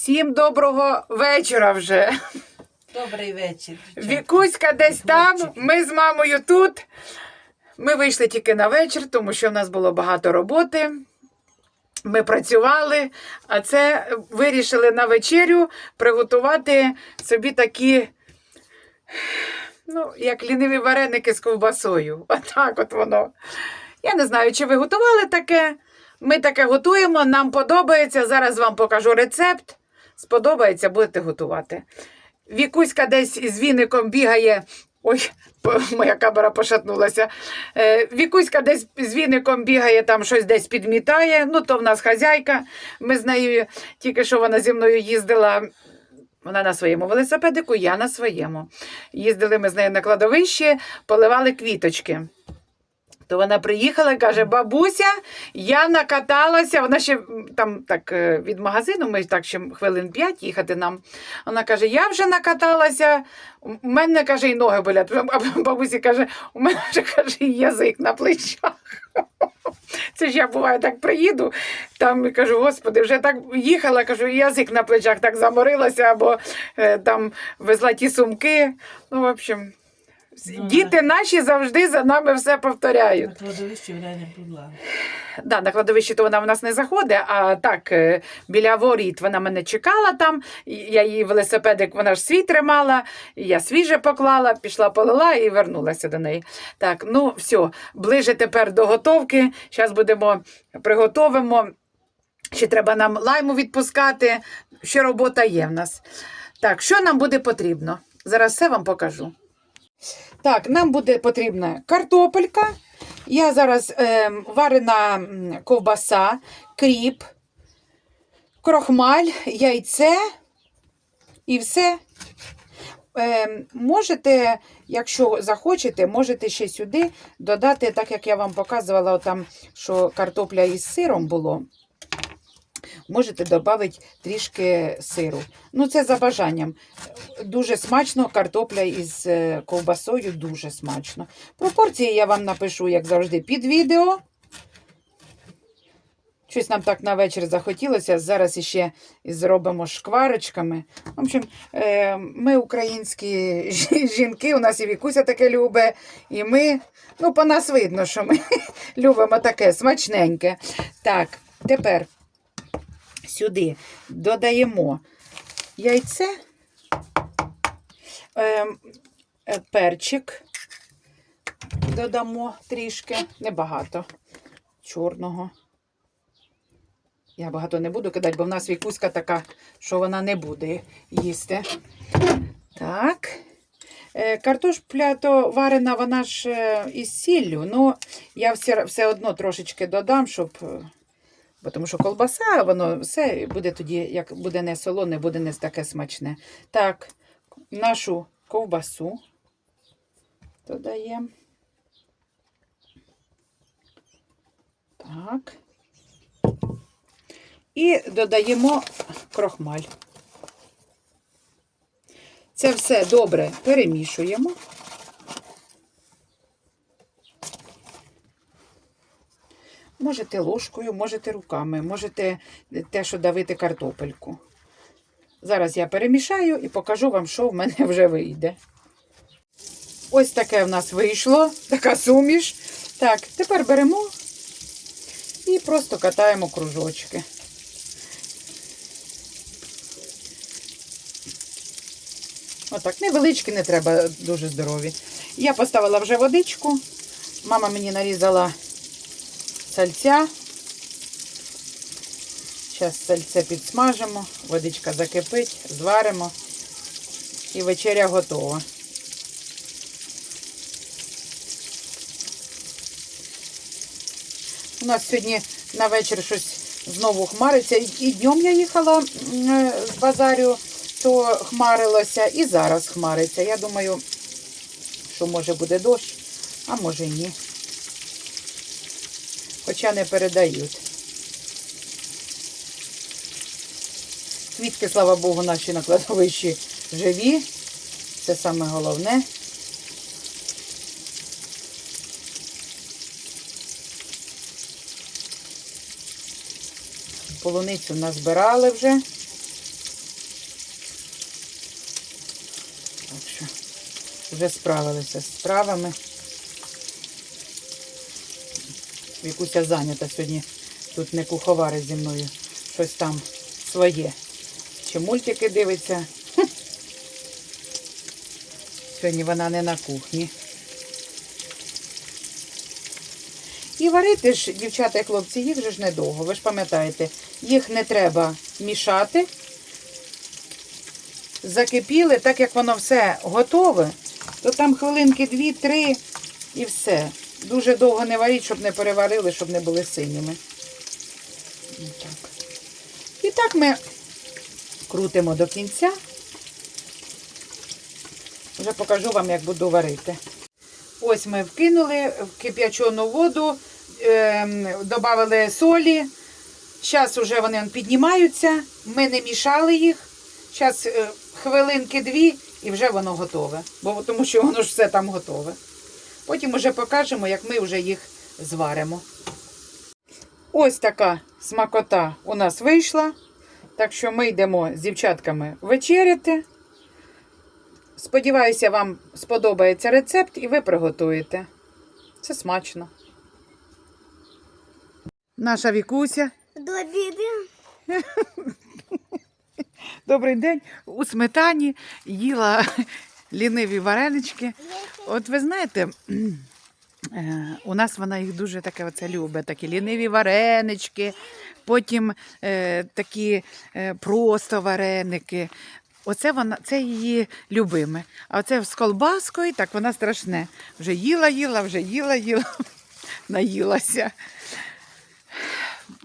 Всім доброго вечора вже. Добрий вечір. дівчата. Вікуська десь там, ми з мамою тут. Ми вийшли тільки на вечір, тому що в нас було багато роботи. Ми працювали, а це вирішили на вечерю приготувати собі такі, ну, як ліниві вареники з ковбасою. Отак от воно. Я не знаю, чи ви готували таке. Ми таке готуємо, нам подобається. Зараз вам покажу рецепт. Сподобається, будете готувати. Вікуська десь із віником бігає. Ой, моя камера пошатнулася. Е, Вікуська десь з віником бігає, там щось десь підмітає. Ну, то в нас хазяйка. Ми з нею тільки що вона зі мною їздила. Вона на своєму велосипедику, я на своєму. Їздили ми з нею на кладовище, поливали квіточки. То вона приїхала і каже: бабуся, я накаталася. Вона ще там так е, від магазину, ми так ще хвилин п'ять їхати нам. Вона каже: Я вже накаталася. У мене каже, і ноги болять. А бабусі каже, у мене вже каже, і язик на плечах. Це ж я буває так приїду, там і кажу, господи, вже так їхала, кажу, язик на плечах так заморилася, або е, там везла ті сумки. Ну, в общем, діти наші завжди за нами все повторяють. На кладовищі вона не була. Да, на кладовищі то вона в нас не заходить, а так е, біля воріт вона мене чекала там. Я її велосипедик, вона ж свій тримала, я свіже поклала, пішла полила і вернулася до неї. Так, ну все, ближе тепер до готовки. Зараз будемо приготовимо. Ще треба нам лайму відпускати. Ще робота є в нас. Так, що нам буде потрібно? Зараз все вам покажу. Так, нам буде потрібна картопелька. Я зараз е, варена ковбаса, кріп, крохмаль, яйце і все. Е, можете, якщо захочете, можете ще сюди додати, так як я вам показувала, там, що картопля із сиром було. Можете додати трішки сиру. Ну, це за бажанням. Дуже смачно, картопля із е, ковбасою дуже смачно. Пропорції я вам напишу, як завжди, під відео. Щось нам так на вечір захотілося. Зараз іще зробимо шкварочками. В общем, е, ми українські жінки, у нас і Вікуся таке любить, і ми, ну, по нас видно, що ми любимо таке смачненьке. Так, тепер сюди додаємо яйце, е, е, перчик додамо трішки, небагато чорного. Я багато не буду кидати, бо в нас вікуська така, що вона не буде їсти. Так. Е, Картошпля то варена, вона ж е, із сіллю. Ну, я все, все одно трошечки додам, щоб. Тому що колбаса, воно все буде тоді, як буде не солоне, буде не таке смачне. Так, нашу ковбасу додаємо. Так. І додаємо крохмаль. Це все добре перемішуємо. Можете ложкою, можете руками, можете те, що давити картопельку. Зараз я перемішаю і покажу вам, що в мене вже вийде. Ось таке в нас вийшло, така суміш. Так, тепер беремо і просто катаємо кружочки. Отак, невеличкі, не треба дуже здорові. Я поставила вже водичку. Мама мені нарізала сальця. Зараз сальце підсмажимо, водичка закипить, зваримо і вечеря готова. У нас сьогодні на вечір щось знову хмариться. І- днем я їхала е, з базарю, то хмарилося, і зараз хмариться. Я думаю, що може буде дощ, а може і ні хоча не передають. Квітки, слава Богу, наші на кладовищі живі. Це саме головне. Полуницю назбирали вже. Так що вже справилися з справами. Вікуся зайнята сьогодні. Тут не куховари зі мною. Щось там своє. Чи мультики дивиться. Сьогодні вона не на кухні. І варити ж, дівчата і хлопці, їх же ж недовго. Ви ж пам'ятаєте, їх не треба мішати. Закипіли, так як воно все готове, то там хвилинки дві-три і все. Дуже довго не варіть, щоб не переварили, щоб не були синіми. Так. І так ми крутимо до кінця. Вже покажу вам, як буду варити. Ось ми вкинули в кип'ячену воду, ем, додали солі. Зараз вже вони піднімаються. Ми не мішали їх. Зараз хвилинки дві і вже воно готове. Бо тому що воно ж все там готове. Потім вже покажемо, як ми вже їх зваримо. Ось така смакота у нас вийшла. Так що ми йдемо з дівчатками вечеряти. Сподіваюся, вам сподобається рецепт і ви приготуєте. Це смачно. Наша Вікуся. Добіди. Добрий день. У сметані їла ліниві варенички. От ви знаєте, е, у нас вона їх дуже таке оце любить. Такі ліниві варенички, потім е, такі е, просто вареники. Оце вона, це її любиме. А оце з колбаскою, так вона страшне. Вже їла, їла, вже їла, їла, наїлася.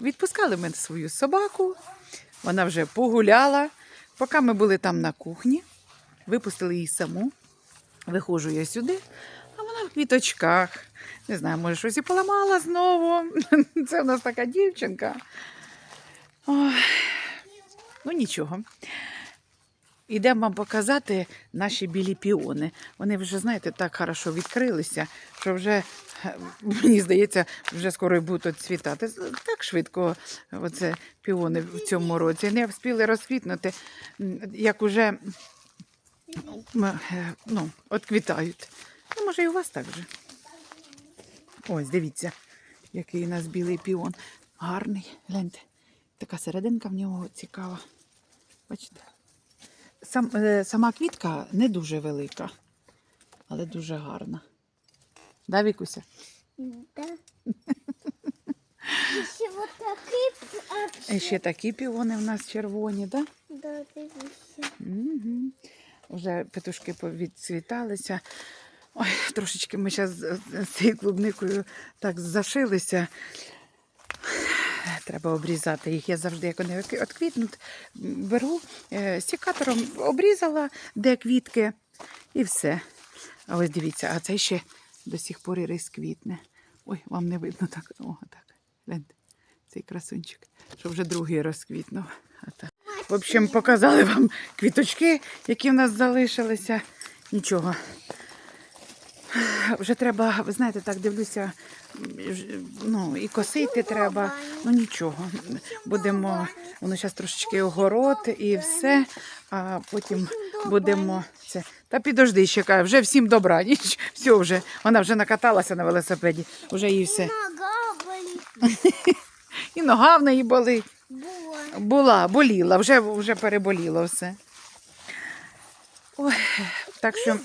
Відпускали ми свою собаку, вона вже погуляла. Поки ми були там на кухні, випустили її саму. Виходжу я сюди, а вона в квіточках. Не знаю, може, щось і поламала знову. Це в нас така дівчинка. Ой. Ну нічого. Ідемо вам показати наші білі піони. Вони вже, знаєте, так хорошо відкрилися, що вже, мені здається, вже скоро будуть цвітати. Так швидко оце піони в цьому році. Не встигли розквітнути, як уже ну, отквітають. Ну, може, і у вас так же. Ось, дивіться, який у нас білий піон. Гарний. Гляньте. Така серединка в нього цікава. Бачите? Сам, е, сама квітка не дуже велика, але дуже гарна. Да, Вікуся? Да. Ще вот такий І Е, ще такі піони в нас червоні, да? Да, дивіться. Угу. Вже петушки відцвіталися. Ой, трошечки ми зараз з цією клубникою так зашилися. Треба обрізати їх. Я завжди, як вони відквітнуть, беру е, сікатором, обрізала, де квітки, і все. А ось дивіться, а це ще до сих пор рис квітне. Ой, вам не видно так. О, так. Цей красунчик, що вже другий розквітнув. В общем, показали вам квіточки, які в нас залишилися. Нічого. Вже треба, ви знаєте, так дивлюся, ну і косити треба. Ну нічого. Будемо, воно зараз трошечки огород і все, а потім будемо це. Та підожди, ще каже, вже всім добра, ніч. Все вже. Вона вже накаталася на велосипеді, вже їй все. І нога в неї болить. Була. Була, боліла, вже, вже переболіло все. Ой, так що.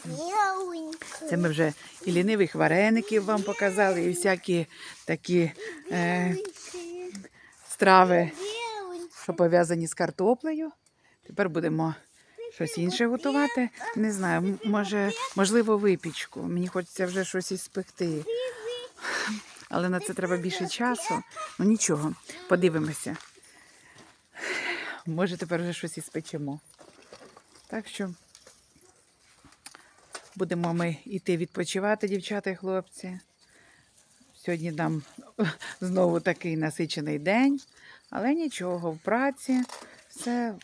Це ми вже і лінивих вареників вам показали, і всякі такі е, страви, що пов'язані з картоплею. Тепер будемо щось інше готувати. Не знаю, може, можливо, випічку. Мені хочеться вже щось із спекти. Але на це треба більше часу. Ну нічого, подивимося. Може, тепер вже щось і спечемо. Так що будемо ми йти відпочивати, дівчата і хлопці. Сьогодні нам знову такий насичений день, але нічого, в праці все.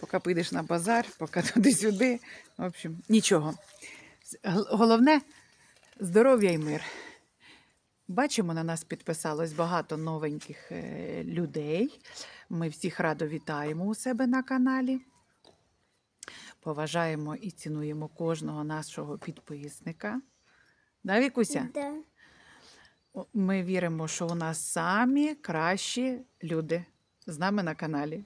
Поки підеш на базар, поки туди-сюди. В общем, нічого. Головне здоров'я і мир. Бачимо, на нас підписалось багато новеньких е, людей. Ми всіх радо вітаємо у себе на каналі. поважаємо і цінуємо кожного нашого підписника. Да, Вікуся? Да. Ми віримо, що у нас самі кращі люди з нами на каналі.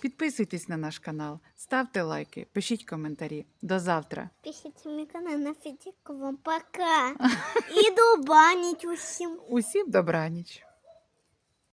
Підписуйтесь на наш канал, ставте лайки, пишіть коментарі. До завтра. Пишіть мій канал на Федику. Вам пока. Иду банить усім. Усім добраніч!